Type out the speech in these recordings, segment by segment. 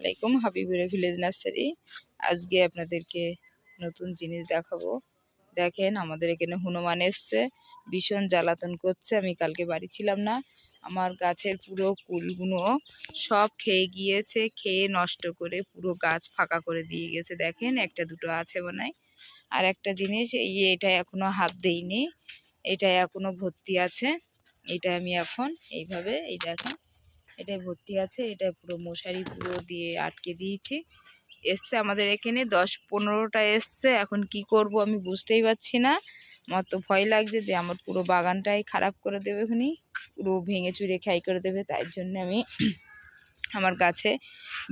আলাইকুম হাবিবুরে village nursery আজকে আপনাদেরকে নতুন জিনিস দেখাবো। দেখেন আমাদের এখানে হনুমান এসছে, ভীষণ জ্বালাতন করছে, আমি কালকে বাড়ি ছিলাম না। আমার গাছের পুরো কুলগুলো সব খেয়ে গিয়েছে, খেয়ে নষ্ট করে পুরো গাছ ফাঁকা করে দিয়ে গেছে। দেখেন একটা দুটো আছে বানায় আর একটা জিনিস, এই এটা এখনও হাত দেইনি, এটা এখনও ভর্তি আছে। এটা আমি এখন এইভাবে, এই দেখেন এটাই ভর্তি আছে এটা পুরো মশারি পুরো দিয়ে আটকে দিয়েছি। এসছে আমাদের এখানে, দশ পনেরোটা এসছে, এখন কি করব আমি বুঝতেই পারছি না। আমার তো ভয় লাগছে যে আমার পুরো বাগানটাই খারাপ করে দেবে এখানে, পুরো ভেঙে চুরে খাই করে দেবে, তাই জন্য আমি আমার গাছে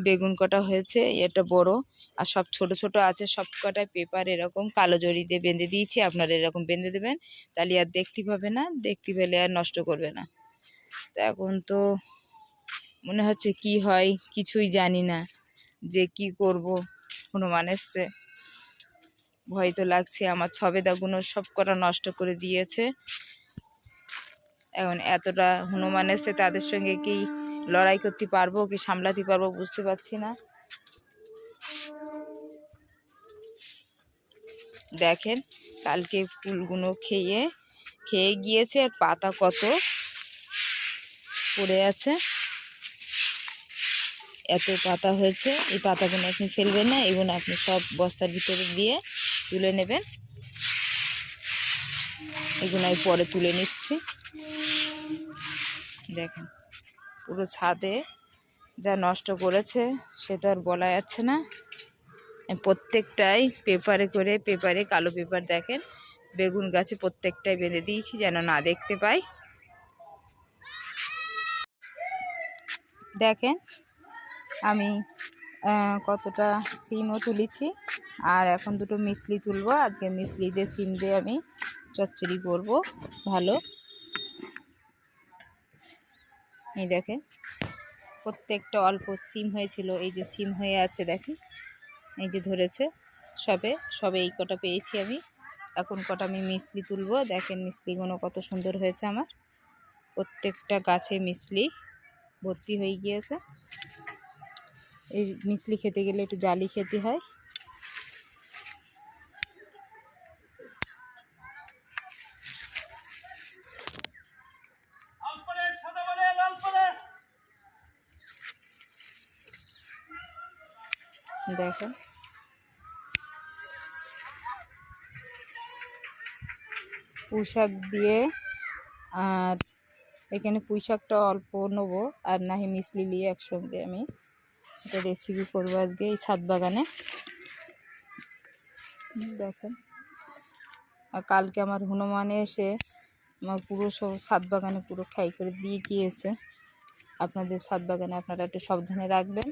বেগুন কটা হয়েছে, এটা বড়, আর সব ছোট ছোট আছে, সব কটায় পেপার এরকম কালো জড়ি দিয়ে বেঁধে দিয়েছি, আপনারা এরকম বেঁধে দেবেন, তাহলে আর দেখতে পাবে না, দেখতে পেলে আর নষ্ট করবে না। তা এখন তো মনে হচ্ছে কি হয়, কিছুই জানি না যে কি করব। হনুমান এসছে। ভয় তো লাগছে, আমার ছবেদাগুলো সব কটা নষ্ট করে দিয়েছে। এখন এতটা হনুমান এসছে, তাদের সঙ্গে কি লড়াই করতে পারব, কি সামলাতে পারব বুঝতে পারছি না। দেখেন, কালকে ফুলগুলো খেয়ে খেয়ে গিয়েছে, আর পাতা কত পড়ে আছে। এত পাতা হয়েছে, এই পাতাগুলো আপনি ফেলবেন না এগুলো আপনি সব বস্তার ভিতরে দিয়ে তুলে নেবেন। এগুলো আমি পরে তুলে নিচ্ছি। দেখেন, পুরো ছাদে যা নষ্ট করেছে, সে তো আর বলা যাচ্ছে না। প্রত্যেকটাই পেপারে করে, পেপারে কালো পেপার দেখেন, বেগুন গাছে প্রত্যেকটাই বেঁধে দিয়েছি যেন না দেখতে পাই। দেখেন আমি কতটা সিমও তুলেছি। আর এখন দুটো মিশলি তুলবো। আজকে মিশলি দিয়ে সিম দিয়ে আমি চচ্চড়ি করব। ভালো। এই দেখেন প্রত্যেকটা অল্প সিম হয়েছিল। এই যে সিম হয়ে আছে দেখেন এই যে ধরেছে সবে সবে এই কটা পেয়েছি আমি। এখন কটা আমি মিশলি তুলবো। দেখেন মিশলিগুলো কত সুন্দর হয়েছে আমার। প্রত্যেকটা গাছে মিশলি ভর্তি হয়ে গিয়েছে। এই মিশলি খেতে গেলে একটু জালি খেতে হয়। দেখেন পুঁশাক দিয়ে আর এখানে পুঁইশাকটা অল্প নেব আর নাহি মিশলি নিয়ে একসঙ্গে আমি এটা রেসিপি করব আজকে এই ছাদ বাগানে। দেখেন। আর কালকে আমার হনুমানে এসে আমার পুরো সব ছাদ বাগানে পুরো খাই করে দিয়ে গিয়েছে। আপনাদের ছাদ বাগানে আপনারা একটু সাবধানে রাখবেন।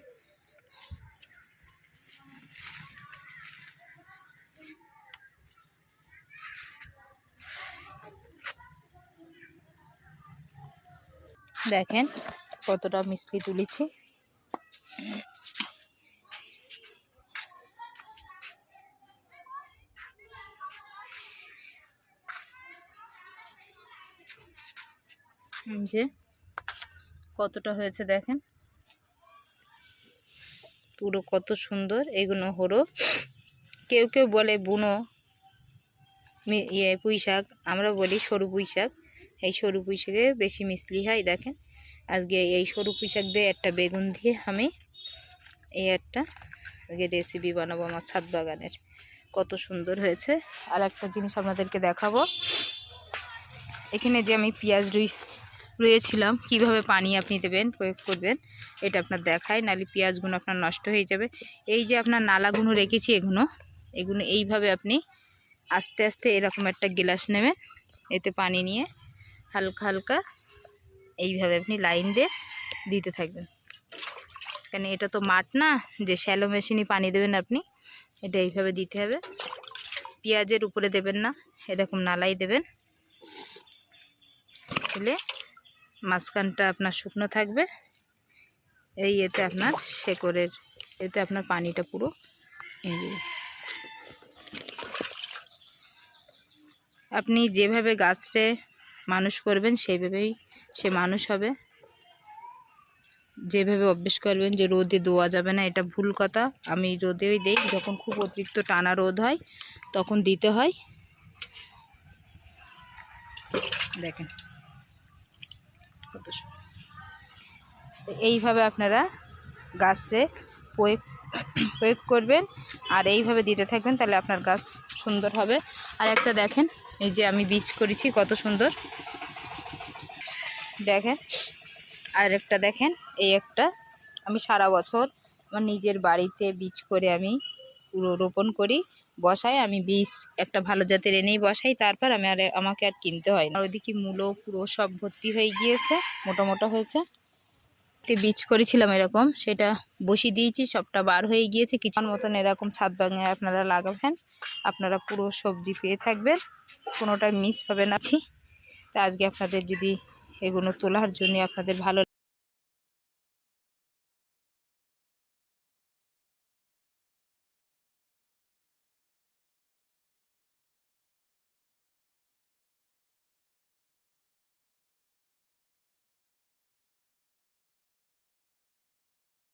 দেখেন কতটা মিষ্টি তুলেছি। যে কতটা হয়েছে দেখেন। পুরো কত সুন্দর, এগুলো হলো। কেউ কেউ বলে বুনো ইয়ে পুঁই শাক আমরা বলি সরু পুঁই শাক এই সরু পুঁই শাকে বেশি মিশলি হয়, দেখেন। আজকে এই সরু পুঁই শাক দিয়ে একটা বেগুন দিয়ে আমি এই একটা আজকে রেসিপি বানাবো আমার ছাদ বাগানের। কত সুন্দর হয়েছে। আর একটা জিনিস আপনাদেরকে দেখাবো। এখানে যে আমি পেঁয়াজ রুই রয়েছিলাম, কীভাবে পানি আপনি দেবেন, প্রয়োগ করবেন, এটা আপনার দেখায়, নাহলে পেঁয়াজগুলো আপনার নষ্ট হয়ে যাবে। এই যে আপনার নালাগুলো রেখেছি এগুলো এগুলো এইভাবে আপনি আস্তে আস্তে এরকম একটা গ্লাস নেবেন, এতে পানি নিয়ে হালকা হালকা এইভাবে আপনি লাইন দিয়ে দিতে থাকবেন। কেন এটা তো মাঠ না, যে শ্যালো মেশিনই পানি দেবেন আপনি, এটা এইভাবে দিতে হবে। পেঁয়াজের উপরে দেবেন না, এরকম নালাই দেবেন। দিলে মাঝখানটা আপনার শুকনো থাকবে। এই এতে আপনার শেকড়ের, এতে আপনার পানিটা পুরো যাবে আপনি যেভাবে গাছরে মানুষ করবেন, সেইভাবেই সে মানুষ হবে। যেভাবে অভ্যেস করবেন যে রোদে দেওয়া যাবে না, এটা ভুল কথা। আমি রোদেই দেই, যখন খুব অতিরিক্ত টানা রোদ হয়, তখন দিতে হয়। দেখেন। কত। এইভাবে আপনারা গাছে প্রয়োগ প্রয়োগ করবেন আর এইভাবে দিতে থাকবেন তাহলে আপনার গাছ সুন্দর হবে। আর একটা দেখেন, এই যে আমি বীজ করেছি কত সুন্দর। দেখেন, আর একটা দেখেন, এই একটা আমি সারা বছর আমার নিজের বাড়িতে বীজ করে আমি রোপণ করি। বসাই, আমি বীজ একটা ভালো জাতের এনেই বসাই, তারপর আমি আর আমাকে আর কিনতে হয় না। ওইদিকে মূলো, পুরো সব ভর্তি হয়ে গিয়েছে, মোটা মোটা হয়েছে। বীজ করেছিলাম এরকম, সেটা বসিয়ে দিয়েছি, সবটা বার হয়ে গিয়েছে। কিছু মতন এরকম ছাদ বাগানে আপনারা লাগাবেন, আপনারা পুরো সবজি পেয়ে থাকবেন কোনোটা মিস হবে না। তা আজকে আপনাদের যদি এগুলো তোলার জন্য আপনাদের ভালো